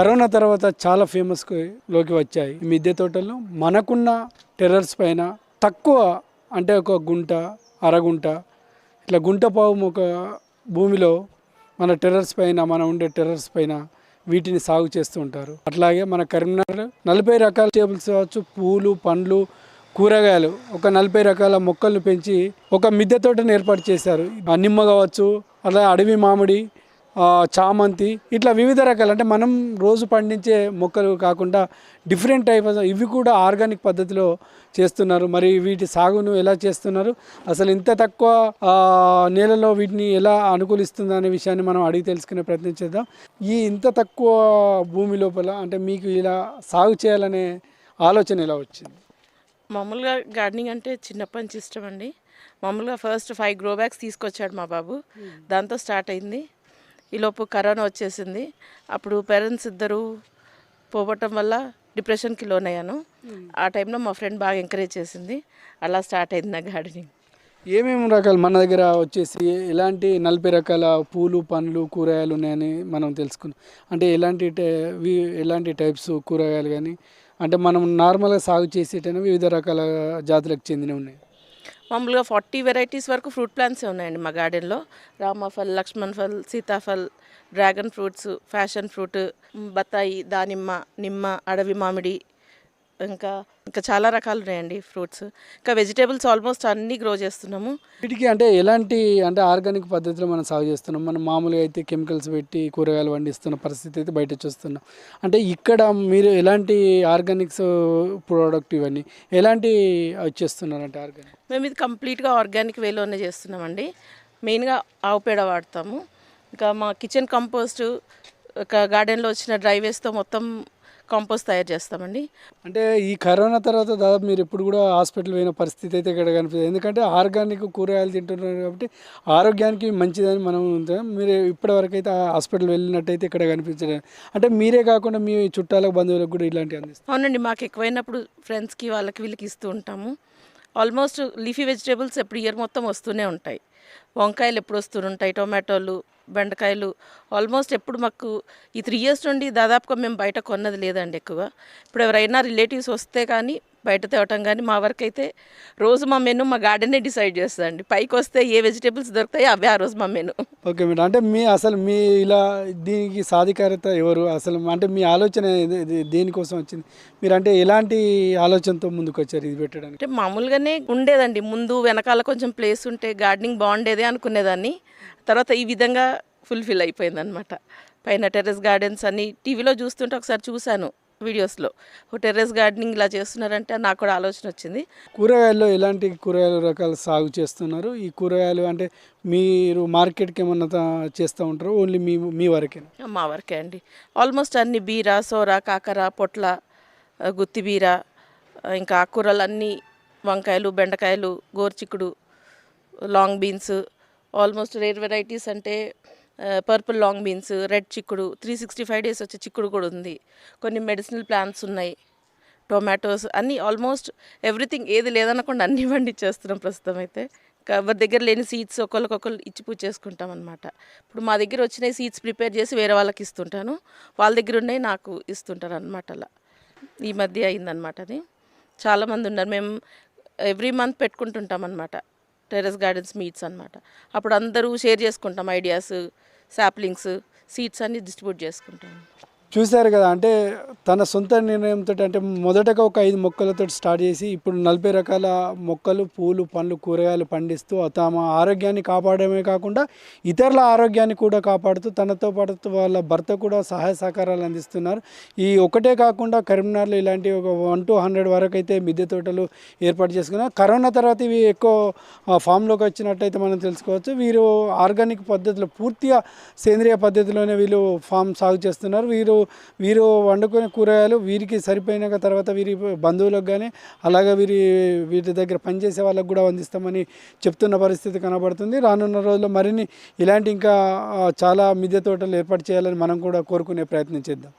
Corona తర్వాత చాలా ఫేమస్లోకి వచ్చాయి. ఈ మిద్దె తోటలు మనకున్న టెర్రర్స్ పైన తక్కువ అంటే ఒక గుంట అరగుంట ఇట్లా గుంట పావు ఒక భూమిలో మన టెర్రర్స్ పైన మన ఉండే టెర్రర్స్ పైన వీటిని సాగు చేస్తూ ఉంటారు. అట్లాగే మన కరీంనగర్ నలభై రకాల టేబుల్స్ కావచ్చు పూలు పండ్లు కూరగాయలు ఒక నలభై రకాల మొక్కలను పెంచి ఒక మిద్దె తోటను ఏర్పాటు చేశారు. ఆ నిమ్మ కావచ్చు అలా అడవి మామిడి చామంతి ఇట్లా వివిధ రకాలు. అంటే మనం రోజు పండించే మొక్కలు కాకుండా డిఫరెంట్ టైప్ ఇవి కూడా ఆర్గానిక్ పద్ధతిలో చేస్తున్నారు. మరి వీటి సాగును ఎలా చేస్తున్నారు? అసలు ఇంత తక్కువ నేలలో వీటిని ఎలా అనుకూలిస్తుంది అనే విషయాన్ని మనం అడిగి తెలుసుకునే ప్రయత్నం చేద్దాం. ఈ ఇంత తక్కువ భూమి లోపల అంటే మీకు ఇలా సాగు చేయాలనే ఆలోచన ఎలా వచ్చింది? మామూలుగా గార్డెనింగ్ అంటే చిన్నప్పటి నుంచి ఇష్టం అండి. మామూలుగా ఫస్ట్ ఫైవ్ గ్రో బ్యాగ్స్ తీసుకొచ్చాడు మా బాబు. దాంతో స్టార్ట్ అయింది. ఈలోపు కరోనా వచ్చేసింది. అప్పుడు పేరెంట్స్ ఇద్దరు పోవటం వల్ల డిప్రెషన్కి లోన్ అయ్యాను ఆ టైంలో మా ఫ్రెండ్ బాగా ఎంకరేజ్ చేసింది. అలా స్టార్ట్ అయింది నా గార్డెనింగ్ ఏమేమి రకాలు మన దగ్గర వచ్చేసి ఎలాంటి నలభై రకాల పూలు పండ్లు కూరగాయలు ఉన్నాయని మనం తెలుసుకున్నాం. అంటే ఎలాంటి ఎలాంటి టైప్స్ కూరగాయలు కానీ అంటే మనం నార్మల్గా సాగు చేసేటైనా వివిధ రకాల జాతులకు చెందినవి ఉన్నాయి. మామూలుగా ఫార్టీ వెరైటీస్ వరకు ఫ్రూట్ ప్లాంట్సే ఉన్నాయండి మా గార్డెన్లో. రామఫల్ లక్ష్మణ్ ఫల్ సీతాఫల్ డ్రాగన్ ఫ్రూట్స్ ఫ్యాషన్ ఫ్రూట్ బత్తాయి దానిమ్మ నిమ్మ అడవి మామిడి ఇంకా ఇంకా చాలా రకాలు ఉన్నాయండి ఫ్రూట్స్. ఇంకా వెజిటేబుల్స్ ఆల్మోస్ట్ అన్నీ గ్రో చేస్తున్నాము. వీటికి అంటే ఎలాంటి అంటే ఆర్గానిక్ పద్ధతిలో మనం సాగు చేస్తున్నాం? మనం మామూలుగా అయితే కెమికల్స్ పెట్టి కూరగాయలు పండిస్తున్న పరిస్థితి అయితే బయట చూస్తున్నాం అంటే ఇక్కడ మీరు ఎలాంటి ఆర్గానిక్స్ ప్రోడక్ట్ ఇవన్నీ ఎలాంటి వచ్చేస్తున్నారు అంటే ఆర్గానిక్? మేము ఇది కంప్లీట్గా ఆర్గానిక్ వేలోనే చేస్తున్నామండి. మెయిన్గా ఆవు పేడ వాడతాము. ఇంకా మా కిచెన్ కంపోస్ట్ ఒక గార్డెన్లో వచ్చిన డ్రై వేస్ట్తో మొత్తం కాంపోస్ట్ తయారు చేస్తామండి. అంటే ఈ కరోనా తర్వాత దాదాపు మీరు ఎప్పుడు కూడా హాస్పిటల్ పోయిన పరిస్థితి అయితే ఇక్కడ కనిపిస్తుంది. ఎందుకంటే ఆర్గానిక్ కూరగాయలు తింటున్నారు కాబట్టి ఆరోగ్యానికి మంచిదని మనం ఉంటాం. మీరు ఇప్పటివరకు అయితే హాస్పిటల్ వెళ్ళినట్టయితే ఇక్కడ కనిపించలేదు. అంటే మీరే కాకుండా మీ చుట్టాలకు బంధువులకు కూడా ఇలాంటివి అందిస్తారు. అవునండి మాకు ఎక్కువైనప్పుడు ఫ్రెండ్స్కి వాళ్ళకి వీళ్ళకి ఇస్తూ ఉంటాము. ఆల్మోస్ట్ లీఫీ వెజిటేబుల్స్ ఎప్పుడు ఇయర్ మొత్తం వస్తూనే ఉంటాయి. వంకాయలు ఎప్పుడు వస్తుంటాయి టొమాటోలు బెండకాయలు ఆల్మోస్ట్ ఎప్పుడు మాకు ఈ త్రీ ఇయర్స్ నుండి దాదాపుగా మేము బయట కొన్నది లేదండి ఎక్కువ. ఇప్పుడు ఎవరైనా రిలేటివ్స్ వస్తే కానీ బయట తేవటం కానీ మా వరకు అయితే రోజు మా మెను మా గార్డెనే డిసైడ్ చేస్తుందండి. పైకి వస్తే ఏ వెజిటేబుల్స్ దొరుకుతాయో అవే ఆ రోజు మా మెను. Okay madam. అంటే మీ అసలు మీ ఇలా దీనికి సాధికారత ఎవరు? అసలు అంటే మీ ఆలోచన దేనికోసం వచ్చింది? మీరు అంటే ఎలాంటి ఆలోచనతో ముందుకు వచ్చారు ఇది పెట్టడానికి? అంటే మామూలుగానే ఉండేదండి. ముందు వెనకాల కొంచెం ప్లేస్ ఉంటే గార్డెనింగ్ బాగుండేదే అనుకునేదాన్ని. తర్వాత ఈ విధంగా ఫుల్ఫిల్ అయిపోయింది అనమాట పైన టెర్రస్ గార్డెన్స్ అని టీవీలో చూస్తుంటే ఒకసారి చూశాను. వీడియోస్లో. టెర్రస్ గార్డెనింగ్ ఇలా చేస్తున్నారంటే నాకు కూడా ఆలోచన వచ్చింది. కూరగాయల్లో ఎలాంటి కూరగాయల రకాలు సాగు చేస్తున్నారు? ఈ కూరగాయలు అంటే మీరు మార్కెట్కి ఏమన్నా చేస్తూ ఉంటారు? ఓన్లీ మీ మీ వరకేనా? మా వరకే అండి. ఆల్మోస్ట్ అన్ని బీర సోర కాకర పొట్ల ఆ, గుత్తి బీర ఆ, ఇంకా ఆకుకూరలు అన్నీ వంకాయలు బెండకాయలు గోర్చిక్కుడు long beans almost rare varieties అంటే పర్పుల్ లాంగ్ బీన్స్ రెడ్ చిక్కుడు త్రీ సిక్స్టీ ఫైవ్ డేస్ వచ్చే చిక్కుడు కూడా ఉంది. కొన్ని మెడిసినల్ ప్లాంట్స్ ఉన్నాయి. టొమాటోస్ అన్నీ ఆల్మోస్ట్ ఎవ్రీథింగ్ ఏది లేదనకుండా అన్నీ పండించేస్తున్నాం ప్రస్తుతం అయితే. ఇంకా ఎవరి దగ్గర లేని సీడ్స్ ఒకరికొకరు ఇచ్చి పూజ చేసుకుంటాం అనమాట ఇప్పుడు మా దగ్గర వచ్చిన సీడ్స్ ప్రిపేర్ చేసి వేరే వాళ్ళకి ఇస్తుంటాను. వాళ్ళ దగ్గర ఉన్నాయి నాకు ఇస్తుంటారు అనమాట అలా. ఈ మధ్య అయిందనమాట అది. చాలామంది ఉన్నారు. మేము ఎవ్రీ మంత్ పెట్టుకుంటుంటాం అనమాట టెర్రస్ గార్డెన్స్ మీట్స్ అనమాట అప్పుడు అందరూ షేర్ చేసుకుంటాం ఐడియాస్ సాప్లింగ్స్ సీడ్స్ అన్ని డిస్ట్రిబ్యూట్ చేసుకుంటాము చూశారు కదా అంటే తన సొంత నిర్ణయంతో అంటే మొదటగా ఒక ఐదు మొక్కలతో స్టార్ట్ చేసి ఇప్పుడు నలభై రకాల మొక్కలు పూలు పండ్లు కూరగాయలు పండిస్తూ తమ ఆరోగ్యాన్ని కాపాడమే కాకుండా ఇతరుల ఆరోగ్యాన్ని కూడా కాపాడుతూ తనతో పాటు వాళ్ళ భర్త కూడా సహాయ సహకారాలు అందిస్తున్నారు. ఈ ఒకటే కాకుండా కరీంనగర్లో ఇలాంటి ఒక వన్ టు హండ్రెడ్ వరకు అయితే మిద్దె తోటలు ఏర్పాటు చేసుకున్నారు. కరోనా తర్వాత ఇవి ఎక్కువ ఫామ్లోకి వచ్చినట్టయితే మనం తెలుసుకోవచ్చు. వీరు ఆర్గానిక్ పద్ధతిలో పూర్తిగా సేంద్రియ పద్ధతిలోనే వీళ్ళు ఫామ్ సాగు చేస్తున్నారు. వీరు వీరు వండుకునే కూరగాయలు వీరికి సరిపోయిన తర్వాత వీరి బంధువులకు కానీ అలాగే వీరి వీరి దగ్గర పనిచేసే వాళ్ళకు కూడా అందిస్తామని చెప్తున్న పరిస్థితి కనబడుతుంది. రానున్న రోజుల్లో మరిన్ని ఇలాంటి ఇంకా చాలా మిద్దె తోటలు ఏర్పాటు చేయాలని మనం కూడా కోరుకునే ప్రయత్నం చేద్దాం.